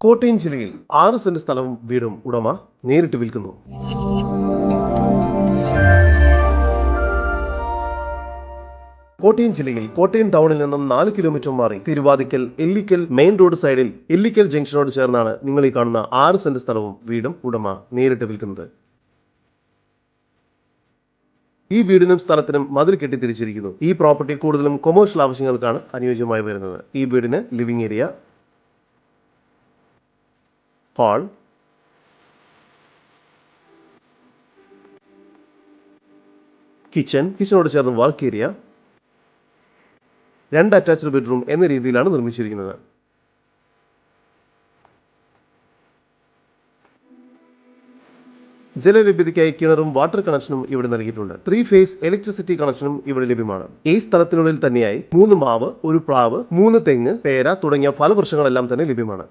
കോട്ടയം ജില്ലയിൽ ആറ് സെന്റ് സ്ഥലവും വീടും ഉടമ നേരിട്ട് വിൽക്കുന്നു. കോട്ടയം ജില്ലയിൽ കോട്ടയം ടൗണിൽ നിന്നും നാല് കിലോമീറ്റർ മാറി തിരുവാതിക്കൽ എല്ലിക്കൽ മെയിൻ റോഡ് സൈഡിൽ എല്ലിക്കൽ ജംഗ്ഷനോട് ചേർന്നാണ് നിങ്ങൾ ഈ കാണുന്ന ആറ് സെന്റ് സ്ഥലവും വീടും ഉടമ നേരിട്ട് വിൽക്കുന്നത്. ഈ വീടിനും സ്ഥലത്തിനും മതിൽ കെട്ടി തിരിച്ചിരിക്കുന്നു ഈ പ്രോപ്പർട്ടി കൂടുതലും കൊമേഴ്ഷ്യൽ ആവശ്യങ്ങൾക്കാണ് അനുയോജ്യമായി വരുന്നത്. ഈ വീടിന് ലിവിംഗ് ഏരിയ ഹാൾ കിച്ചൺ കിച്ചനോട് ചേർന്ന് വർക്ക് ഏരിയ രണ്ട് അറ്റാച്ച്ഡ് ബെഡ്റൂം എന്ന രീതിയിലാണ് നിർമ്മിച്ചിരിക്കുന്നത്. ജലലഭ്യതയ്ക്കായി കിണറും വാട്ടർ കണക്ഷനും ഇവിടെ നൽകിയിട്ടുണ്ട്. ത്രീ ഫേസ് ഇലക്ട്രിസിറ്റി കണക്ഷനും ഇവിടെ ലഭ്യമാണ്. ഈ സ്ഥലത്തിനുള്ളിൽ തന്നെയായി മൂന്ന് മാവ് ഒരു പ്ലാവ് മൂന്ന് തെങ്ങ് പേര തുടങ്ങിയ ഫലവൃക്ഷങ്ങളെല്ലാം തന്നെ ലഭ്യമാണ്.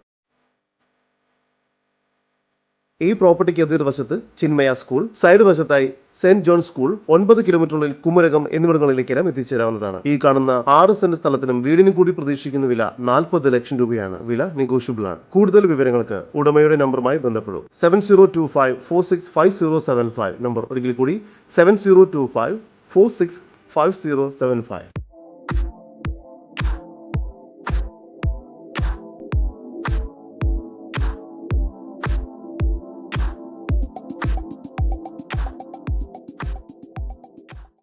ഈ പ്രോപ്പർട്ടിക്ക് എതിർവശത്ത് ചിന്മയ സ്കൂൾ സൈഡ് വശത്തായി സെന്റ് ജോൺ സ്കൂൾ ഒൻപത് കിലോമീറ്ററുള്ളിൽ കുമരകം എന്നിവിടങ്ങളിലേക്കെല്ലാം എത്തിച്ചേരാവുന്നതാണ്. ഈ കാണുന്ന ആറ് സെന്റ് സ്ഥലത്തിനും വീടിനും കൂടി പ്രതീക്ഷിക്കുന്ന വില നാൽപ്പത് ലക്ഷം രൂപയാണ്. വില നെഗോഷ്യബിൾ ആണ് കൂടുതൽ വിവരങ്ങൾക്ക് ഉടമയുടെ നമ്പറുമായി ബന്ധപ്പെടും. Seven zero two five four six five zero seven five. Number ഒരിക്കൽ കൂടി seven zero two five four six five zero seven five.